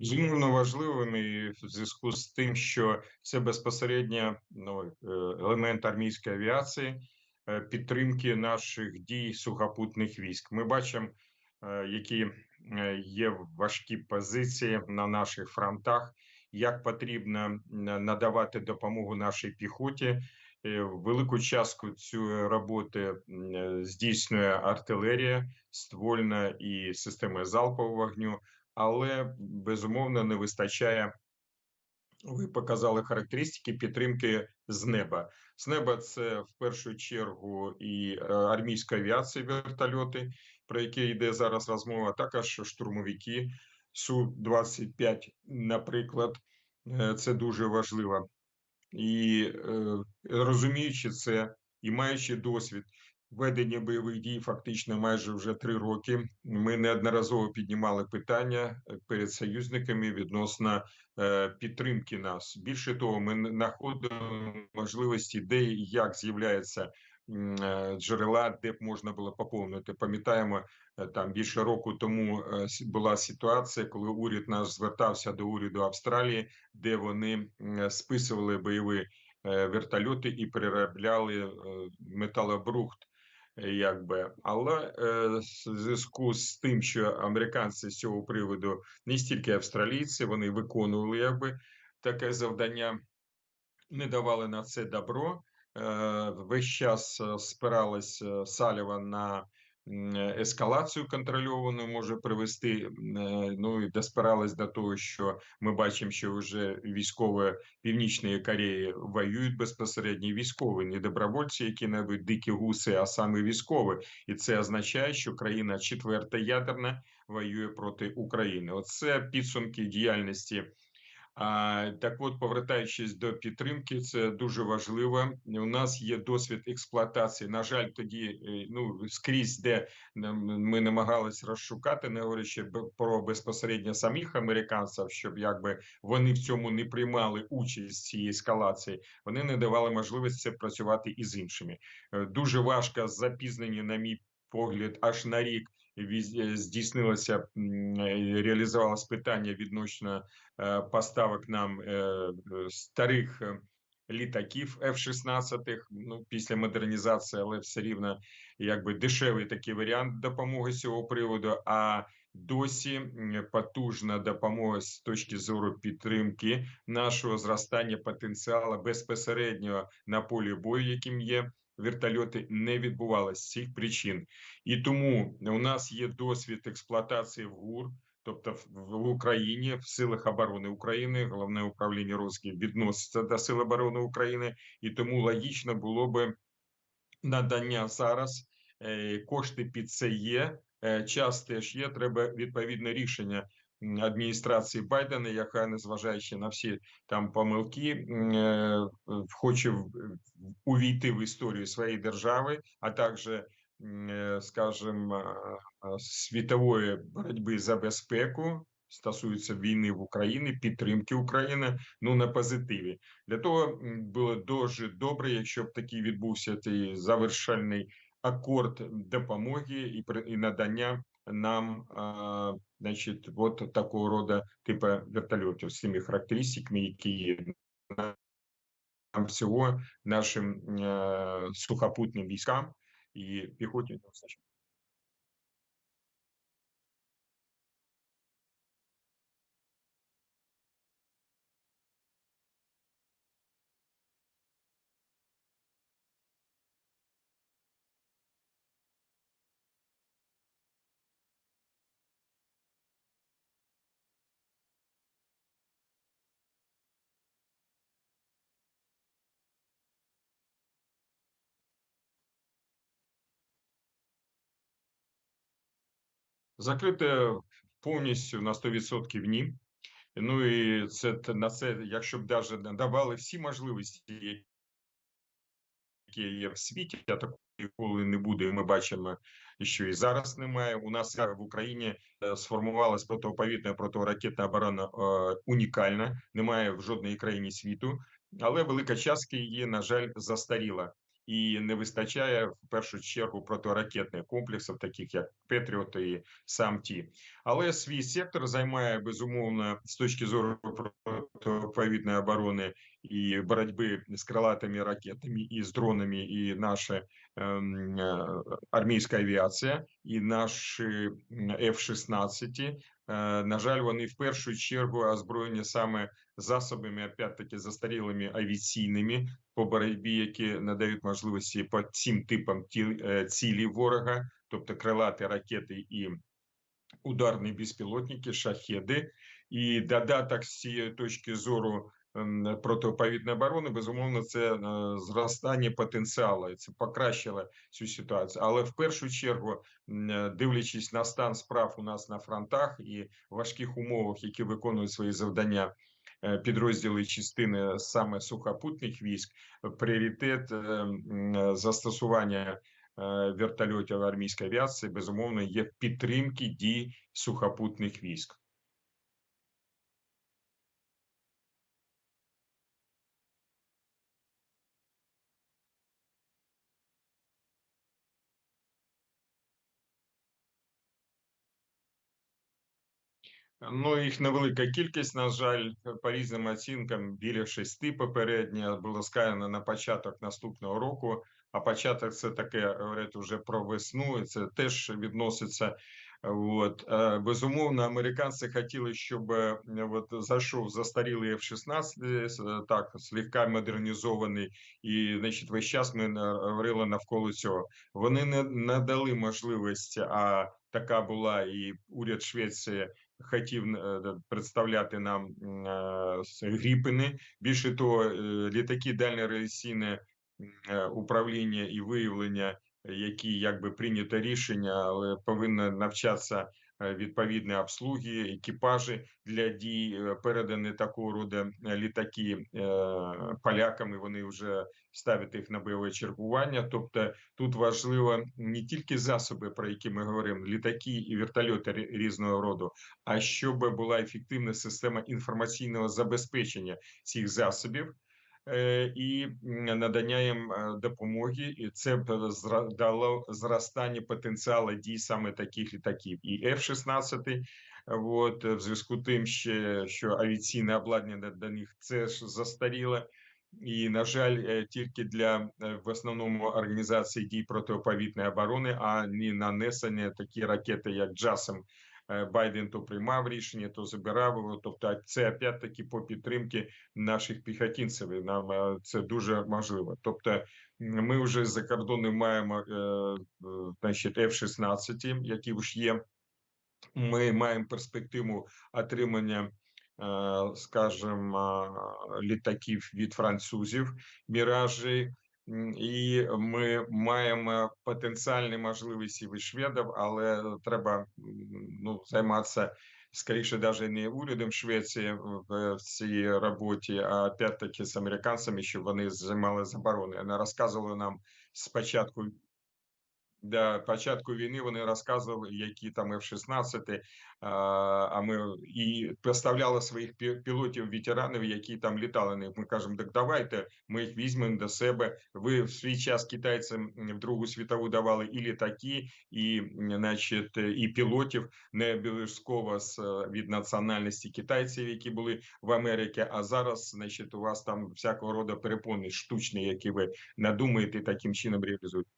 Безумовно важливими в зв'язку з тим, що це безпосередньо ну, е, елемент армійської авіації е, підтримки наших дій сухопутних військ. Ми бачимо, е, які є важкі позиції на наших фронтах, як потрібно надавати допомогу нашій піхоті. Велику частку цієї роботи здійснює артилерія, ствольна і системи залпового вогню але безумовно не вистачає. Ви показали характеристики підтримки з неба. З неба це в першу чергу і е, армійська авіація, вертольоти, про які йде зараз розмова. Також штурмовики су 25 наприклад, е, це дуже важливо і е, розуміючи це і маючи досвід ведення бойових дій фактично майже вже три роки. Ми неодноразово піднімали питання е, перед союзниками відносно е, підтримки нас. Більше того, ми знаходимо можливості, де і як з'являється е, джерела, де б можна було поповнити. Пам'ятаємо, там більше року тому була ситуація, коли уряд наш звертався до уряду Австралії, де вони списували бойові вертольоти і переробляли металобрухт якби але е, в зв'язку з тим, що американці з цього приводу не стільки австралійці, вони виконували якби таке завдання, не давали на це добро. Е, весь час е, спиралась е, Саліва на ескалацію контрольовану може привести. Е, ну і доспирались до того, що ми бачимо, що вже військові північної Кореї воюють безпосередньо військові, не добровольці, які небудь дикі гуси, а саме військові, і це означає, що країна четверта ядерна воює проти України. Оце підсумки діяльності. Так, от, повертаючись до підтримки, це дуже важливо. У нас є досвід експлуатації. На жаль, тоді е, ну скрізь, де ми намагалися розшукати, не говорячи про безпосередньо самих американців, щоб якби вони в цьому не приймали участь в цій ескалації. Вони не давали можливості працювати із іншими. Е, дуже важко запізнені, на мій погляд, аж на рік здійснилося е, реалізувалось питання відносно е, поставок нам старих літаків F-16, ну після модернізації, але все рівно якби дешевий такий варіант допомоги з цього приводу. А досі потужна допомога з точки зору підтримки нашого зростання потенціалу безпосередньо на полі бою, яким є вертольоти не відбувалися з цих причин, і тому у нас є досвід експлуатації в ГУР. Тобто в Україні в силах оборони України головне управління розвідки відноситься до сил оборони України, і тому логічно було би надання зараз е, кошти під це є. Е, час теж є. Треба відповідне рішення адміністрації Байдена, яка незважаючи на всі там помилки, е, хоче увійти в історію своєї держави, а також, е, скажімо, світової боротьби за безпеку. Стосується війни в Україні, підтримки України ну на позитиві для того було дуже добре, якщо б такий відбувся цей завершальний акорд допомоги і і надання нам, значить, от такого роду типу вертольотів з цими характеристиками, які є всього нашим сухопутним військам і піхоті Закрите повністю на 100% ні. Ну і це на це, якщо б навіть надавали всі можливості, які є в світі, а такої ніколи не буде. Ми бачимо, що і зараз немає. У нас в Україні е, сформувалась протиповітна протиракетна оборона е, унікальна, немає в жодній країні світу, але велика частка її, на жаль, застаріла. І не вистачає в першу чергу протиракетних комплексів, таких як Петріот і сам ті. Але свій сектор займає безумовно з точки зору протиповітряної оборони і боротьби з крилатими ракетами і з дронами, і наша ем, е, армійська авіація, і наші F-16. Е, на жаль, вони в першу чергу озброєні саме засобами, опять-таки застарілими авіаційними по боротьбі, які надають можливості по цим типам е, цілі ворога, тобто крилати ракети і ударні безпілотники, шахеди, і додаток з цієї точки зору протиповітної оборони, безумовно, це е, зростання потенціалу, це покращило цю ситуацію. Але в першу чергу, е, дивлячись на стан справ у нас на фронтах і важких умовах, які виконують свої завдання. Е, підрозділи частини саме сухопутних військ, пріоритет застосування вертольотів армійської авіації безумовно є підтримки дій сухопутних військ. Ну, їх невелика кількість, на жаль, по різним оцінкам біля шести попередньо було сказано на початок наступного року. А початок це таке говорять вже про весну. Це теж відноситься. От безумовно, американці хотіли, щоб от зайшов застарілий F-16, так слегка модернізований, і значить, весь час ми говорили навколо цього. Вони не надали можливості, а така була і уряд Швеції хотів е, представляти нам е, гріпини. Більше того, е, літаки дальньорадіаційне управління і виявлення, які якби прийнято рішення, але повинні навчатися Е, відповідні обслуги, екіпажі для дій е, передані такого роду е, літаки поляками. Вони вже ставлять їх на бойове чергування. Тобто тут важливо не тільки засоби, про які ми говоримо, літаки і вертольоти різного роду, а щоб була ефективна система інформаційного забезпечення цих засобів. Е, і надання їм е, допомоги, і це дало зростання потенціалу дій саме таких літаків, і F-16, От в зв'язку тим, що авіаційне обладнання до них це ж застаріло. І на жаль, е, тільки для в основному організації дій протиповітної оборони, а не нанесення такі ракети, як Джасом Е, Байден то приймав рішення, то забирав його. Тобто, це опять таки по підтримки наших піхотинців. Нам е, це дуже можливо. Тобто, ми вже за кордоном маємо е, значить, F-16, які вже є. Ми маємо перспективу отримання. Скажімо, літаків від французів міражі і ми маємо потенціальні можливості від шведів, але треба ну займатися скоріше, навіть не урядом Швеції в цій роботі, а опять-таки з американцями, щоб вони займали заборони. Вони розказували нам спочатку для початку війни вони розказували, які там F-16, а ми і представляли своїх пілотів, ветеранів, які там літали. Ми кажемо, так давайте ми їх візьмемо до себе. Ви в свій час китайцям в Другу світову давали і літаки, і значить, і пілотів не обов'язково від національності китайців, які були в Америці. А зараз, значить, у вас там всякого роду перепони штучні, які ви надумаєте таким чином реалізуєте.